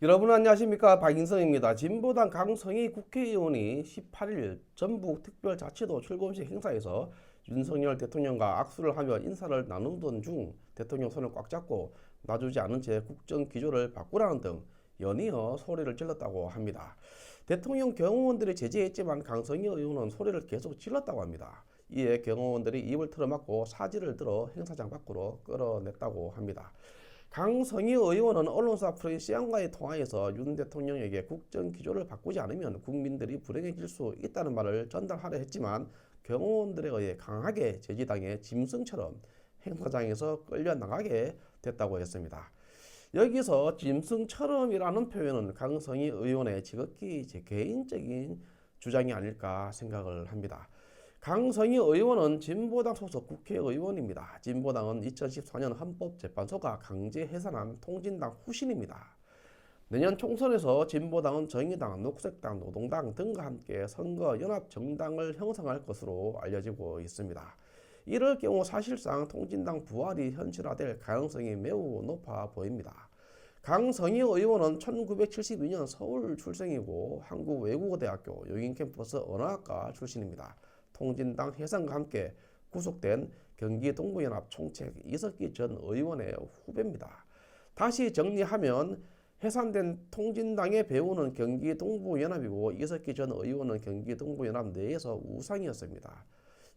여러분 안녕하십니까 박인성입니다. 진보당 강성희 국회의원이 18일 전북 특별자치도 출범식 행사에서 윤석열 대통령과 악수를 하며 인사를 나누던 중 대통령 손을 꽉 잡고 놔주지 않은 채 국정 기조를 바꾸라는 등 연이어 소리를 질렀다고 합니다. 대통령 경호원들이 제지했지만 강성희 의원은 소리를 계속 질렀다고 합니다. 이에 경호원들이 입을 틀어막고 사지를 들어 행사장 밖으로 끌어냈다고 합니다. 강성희 의원은 언론사 프레시안과의 통화에서 윤 대통령에게 국정 기조를 바꾸지 않으면 국민들이 불행해질 수 있다는 말을 전달하려 했지만 경호원들에 의해 강하게 제지당해 짐승처럼 행사장에서 끌려 나가게 됐다고 했습니다. 여기서 짐승처럼이라는 표현은 강성희 의원의 지극히 제 개인적인 주장이 아닐까 생각을 합니다. 강성희 의원은 진보당 소속 국회의원입니다. 진보당은 2014년 헌법재판소가 강제 해산한 통진당 후신입니다. 내년 총선에서 진보당은 정의당, 녹색당, 노동당 등과 함께 선거 연합 정당을 형성할 것으로 알려지고 있습니다. 이럴 경우 사실상 통진당 부활이 현실화될 가능성이 매우 높아 보입니다. 강성희 의원은 1972년 서울 출생이고 한국외국어대학교 용인캠퍼스 언어학과 출신입니다. 통진당 해산과 함께 구속된 경기 동부연합 총책 이석기 전 의원의 후배입니다. 다시 정리하면 해산된 통진당의 배우는 경기 동부연합이고 이석기 전 의원은 경기 동부연합 내에서 우상이었습니다.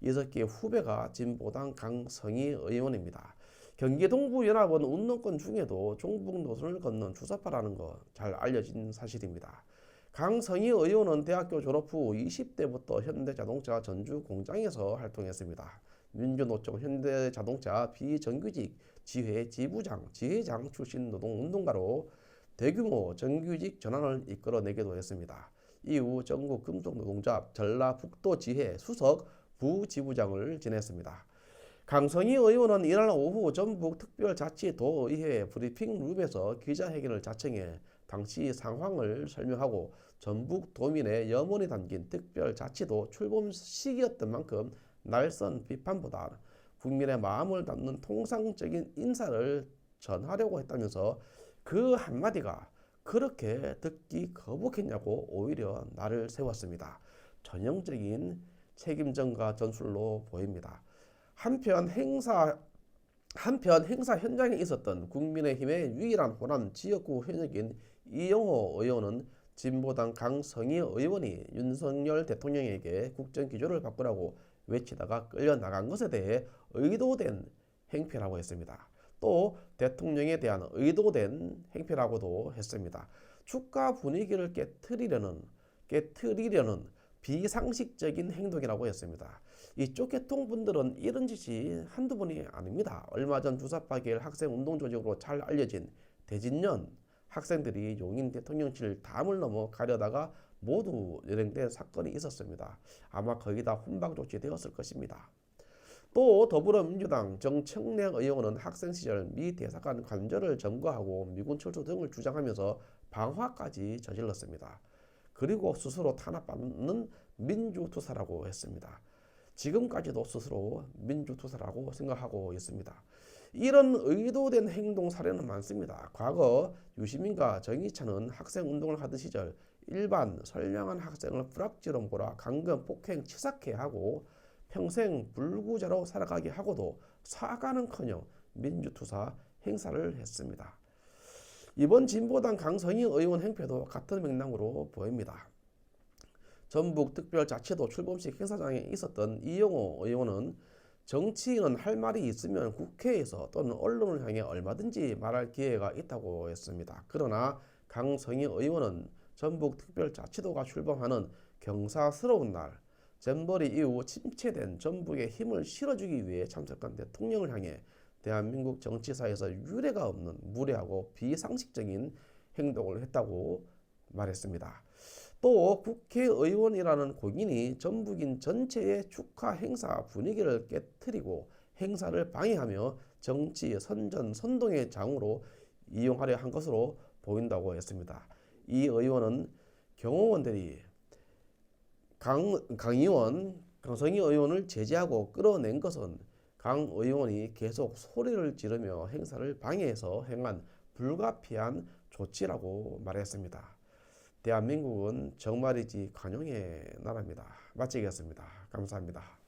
이석기의 후배가 진보당 강성희 의원입니다. 경기 동부연합은 운동권 중에도 종북 노선을 걷는 주사파라는 거 잘 알려진 사실입니다. 강성희 의원은 대학교 졸업 후 20대부터 현대자동차 전주 공장에서 활동했습니다. 민주노총 현대자동차 비정규직 지회 지부장, 지회장 출신 노동운동가로 대규모 정규직 전환을 이끌어내기도 했습니다. 이후 전국 금속노동조합 전라북도 지회 수석 부지부장을 지냈습니다. 강성희 의원은 이날 오후 전북 특별자치도의회 브리핑룸에서 기자회견을 자청해 당시 상황을 설명하고 전북 도민의 염원이 담긴 특별자치도 출범 시기였던 만큼 날선 비판보다 국민의 마음을 담는 통상적인 인사를 전하려고 했다면서 그 한마디가 그렇게 듣기 거북했냐고 오히려 나를 세웠습니다. 전형적인 책임전가 전술로 보입니다. 한편 행사 한편 행사 현장에 있었던 국민의힘의 유일한 호남 지역구 현역인 이영호 의원은 진보당 강성희 의원이 윤석열 대통령에게 국정 기조를 바꾸라고 외치다가 끌려 나간 것에 대해 의도된 행패라고 했습니다. 또 대통령에 대한 의도된 행패라고도 했습니다. 주가 분위기를 깨트리려는 깨트리려는 비상식적인 행동이라고 했습니다. 이 쪼개통 분들은 이런 짓이 한두 번이 아닙니다. 얼마 전 주사파계열 학생 운동 조직으로 잘 알려진 대진년 학생들이 용인 대통령실 담을 넘어 가려다가 모두 연행된 사건이 있었습니다. 아마 거의 다 훈방 조치되었을 것입니다. 또 더불어민주당 정청래 의원은 학생 시절 미 대사관 관절을 점거하고 미군 철수 등을 주장하면서 방화까지 저질렀습니다. 그리고 스스로 탄압받는 민주투사라고 했습니다. 지금까지도 스스로 민주투사라고 생각하고 있습니다. 이런 의도된 행동 사례는 많습니다. 과거 유시민과 정의찬은 학생 운동을 하던 시절 일반 선량한 학생을 불악지로 몰아 강금, 폭행, 치삭해 하고 평생 불구자로 살아가게 하고도 사과는커녕 민주투사 행사를 했습니다. 이번 진보당 강성희 의원 행패도 같은 맥락으로 보입니다. 전북 특별자치도 출범식 행사장에 있었던 이영호 의원은 정치인은 할 말이 있으면 국회에서 또는 언론을 향해 얼마든지 말할 기회가 있다고 했습니다. 그러나 강성희 의원은 전북 특별자치도가 출범하는 경사스러운 날 잼버리 이후 침체된 전북에 힘을 실어주기 위해 참석한 대통령을 향해 대한민국 정치사에서 유례가 없는 무례하고 비상식적인 행동을 했다고 말했습니다. 또 국회의원이라는 공인이 전북인 전체의 축하 행사 분위기를 깨뜨리고 행사를 방해하며 정치 선전 선동의 장으로 이용하려 한 것으로 보인다고 했습니다. 이 의원은 경호원들이 강, 강 의원, 강성희 의원을 제지하고 끌어낸 것은 강 의원이 계속 소리를 지르며 행사를 방해해서 행한 불가피한 좋지라고 말했습니다. 대한민국은 정말이지 관용의 나라입니다. 마치겠습니다. 감사합니다.